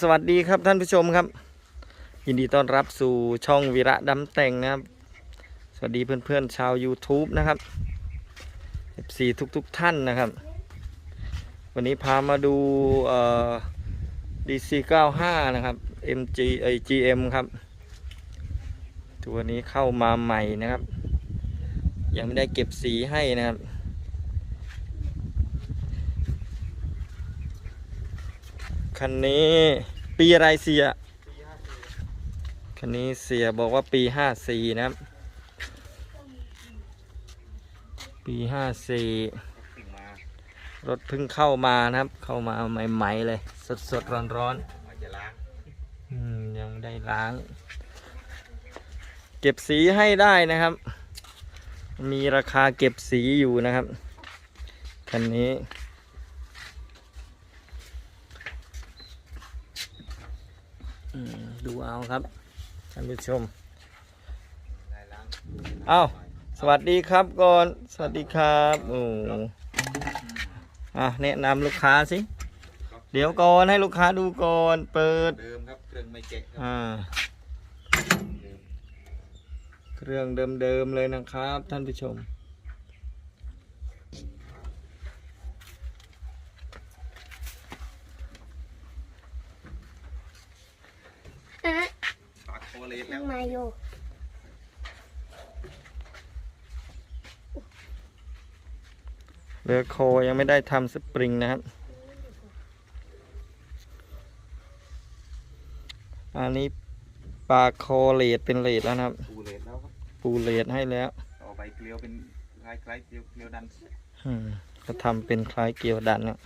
สวัสดีครับท่านผู้ชมครับ ยินดีต้อนรับสู่ช่องวีระดำแต่งนะครับ สวัสดีเพื่อนๆชาว YouTube นะครับ FC ทุกๆทท่านนะครับ วันนี้พามาดูเอ่อ DC 95นะครับ MG ไอ GM ครับ ตัวนี้เข้ามาใหม่นะครับ ยังไม่ได้เก็บสีให้นะครับ คันนี้ปีอะไรเสีย คันนี้เสียบอกว่าปีห้าสี่นะครับปีห้าสี่รถเพิ่งเข้ามานะครับ เข้ามาใหม่ๆเลย สดสดร้อนร้อนๆอืมยังไม่ได้ล้าง เก็บสีให้ได้นะครับ มีราคาเก็บสีอยู่นะครับ คันนี้ อืม ดูเอาครับท่านผู้ชมเอาสวัสดีครับก่อน สวัสดีครับโอ้อะแนะนำลูกค้าสิ เดี๋ยวก่อนให้ลูกค้าดูก่อน เปิด เดิมครับ เครื่องไม่เจ๊กครับอ่า เครื่องเดิมๆเลยนะครับ ท่านผู้ชม อะ ปา กโคเลสยัแล้วงมาอยู่เรือโคยังไม่ได้ทำสปริงนะครับ อันนี้ปลาโคเลดเป็นเลดแล้วนะครับ ปูเลสแล้วครับปูเลดให้แล้วต่อไปเกลียวเป็นคล้ายคล้ายๆเกลียวเกลียวดันอืมก็ทำเป็นคล้ายเกลียวดันนะ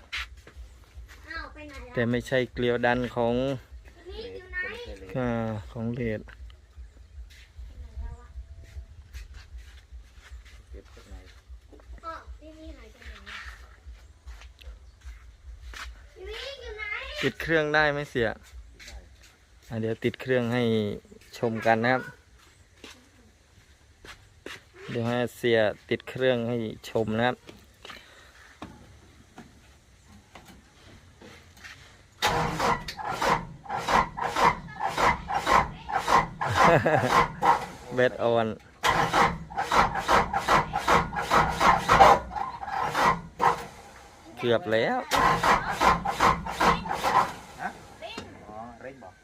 อ้าวไปไหนแต่อะไม่ใช่เกลียวดันของนี่อยู่ไห นเลสอาของเลดติดเครื่องได้ไหมเสียเดี๋ยวติดเครื่องให้ชมกันนะครับ เดี๋ยวให้เสียติดเครื่องให้ชมนะครับ เบดออนเกือบแล้วอ๋อเร่งบอก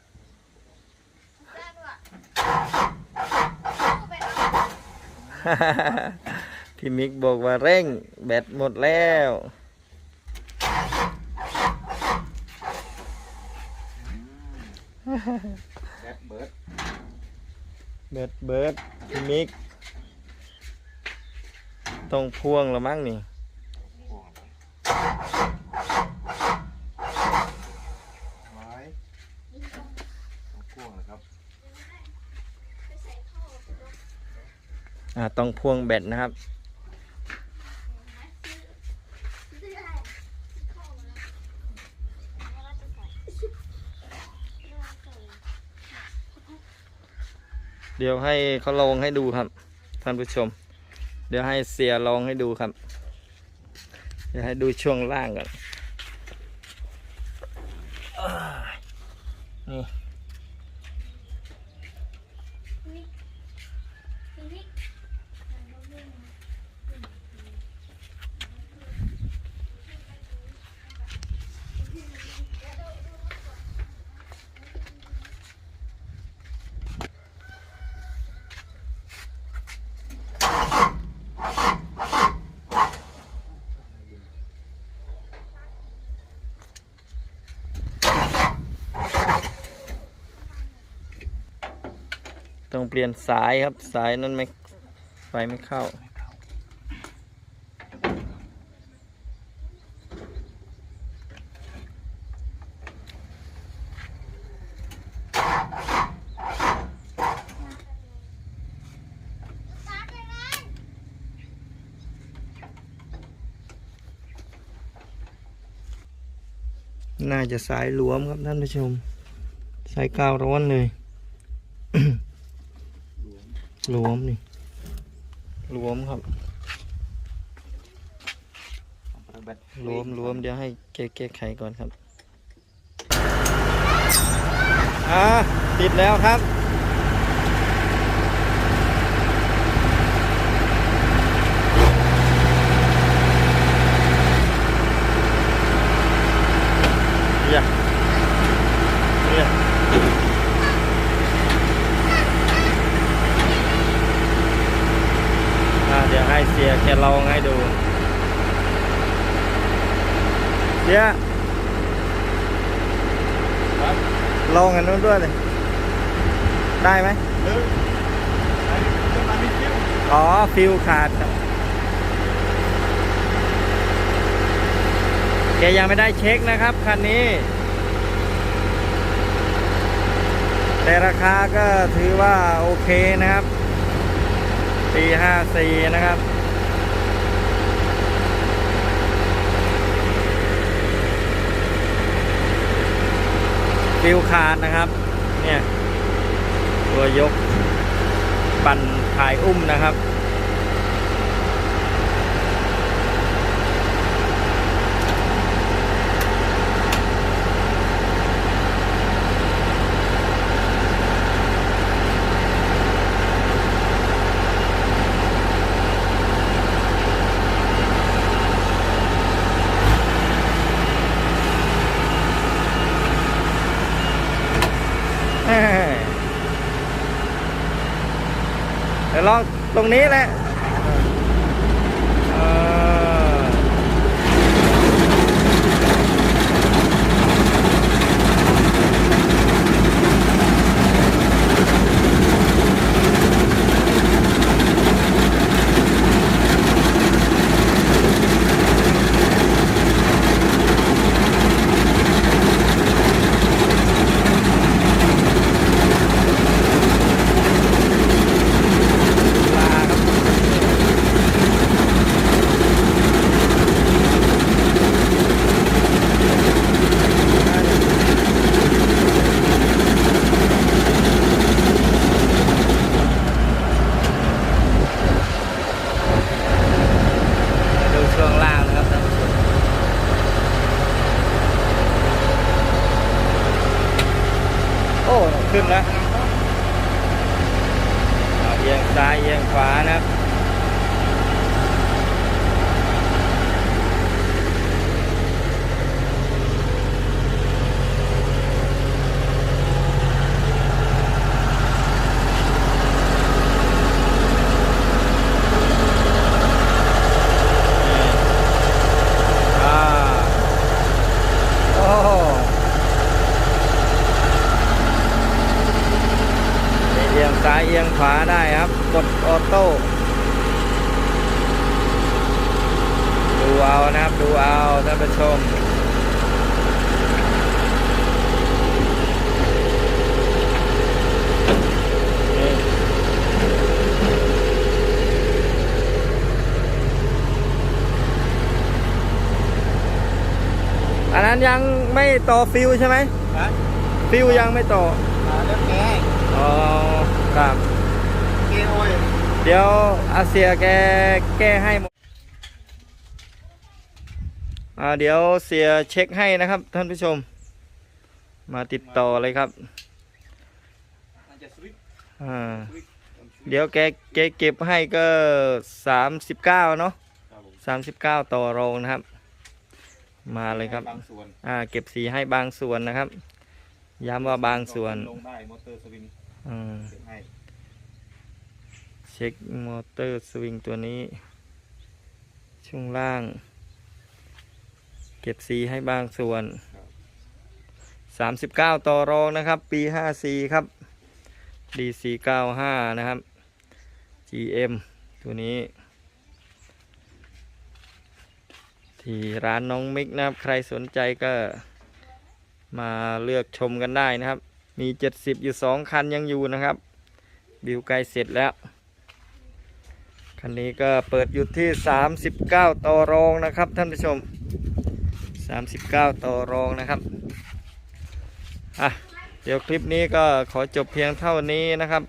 พี่มิกบอกว่าเร่ง แบตหมดแล้วแบดเบิร์ด แบตเบิร์ดพี่มิกต้องพ่วงแล้วมั้งนี่พ่วงไว้ต้องพ่วงนะครับอ่าต้องพ่วงแบตนะครับ ดี๋ยวให้เขาลองให้ดูครับ ท่านผู้ชม เดี๋ยวให้เสียลองให้ดูครับ เดี๋ยวให้ดูช่วงล่างก่อนนี่ ต้องเปลี่ยนสายครับสายนั้นไม่ไฟไม่เข้า น่าจะสายหลวมครับท่านผู้ชม สายกาวร้อนเลย หลวมนี่หลวมครับแบตหลวมหลวมเดี๋ยวให้แก้แก้ไขก่อนครับ อ่าติดแล้วครับ เยี่ยมเยี่ยมอ่าเดี๋ยวให้ เสียแกลองให้ดูเสียครับลองกันนู้นด้วยเลย ได้ไหมหรือไอ้เจ้ามันไม่คิ้วอ๋อ ฟิวขาดครับแกยังไม่ได้เช็คนะครับคันนี้ แต่ราคาก็ถือว่าโอเคนะครับปีห้าสี่นะครับ ฟิวคาดนะครับ เนี่ย ตัวยก ปั่นถ่ายอุ้มนะครับ เดี๋ยวลองตรงนี้แหละเออลาครับดูช่วงล่างนะครับท่านผู้ชมโอ้ ขึ้นแล้วเอียงซ้ายเอียงขวานะครับ อ่าโอ้โหนี่เอียงซ้า ยเอียงขวาได้ครับ กดออโต้ดูเอานะครับดูเอาท่านผู้ชมนี่อันนั้นยังไม่ต่อฟิวใช่ไหมฮะฟิวยังไม่ต่ออ่าแล้วแกอ๋อครับแกโอ้ย เดี๋ยวอาเซียแกแก้ให้หมดอ่าเดี๋ยวเสียเช็คให้นะครับ ท่านผู้ชม มาติดต่อเลยครับน่าจะสวิตช์อ่าสวิตช์เดี๋ยวแกแกเก็บให้ก็สามสิบเก้าเนาะครับผมสามสิบเก้าต่อโรงนะครับ มาเลยครับบางส่วนอ่าเก็บสีให้บางส่วนนะครับ ย้ำว่าบางส่วนลงได้มอเตอร์สวิงอืมเสร็จให้ เช็คมอเตอร์สวิงตัวนี้ ช่วงล่าง เก็บสีให้บางส่วน 39 ต่อรองนะครับ ปี 54 ครับ D495 นะครับ GM ตัวนี้ ที่ร้านน้องมิกนะครับ ใครสนใจก็มาเลือกชมกันได้นะครับ มี 70 อยู่ 2 คันยังอยู่นะครับ บิวไกลเสร็จแล้ว คันนี้ก็เปิดอยู่ที่ 39 ต่อรองนะครับท่านผู้ชม 39 ต่อรองนะครับอะเดี๋ยวคลิปนี้ก็ขอจบเพียงเท่านี้นะครับ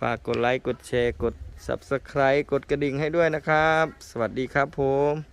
ฝากกดไลค์ กดแชร์ กด Subscribe กดกระดิ่งให้ด้วยนะครับ สวัสดีครับผม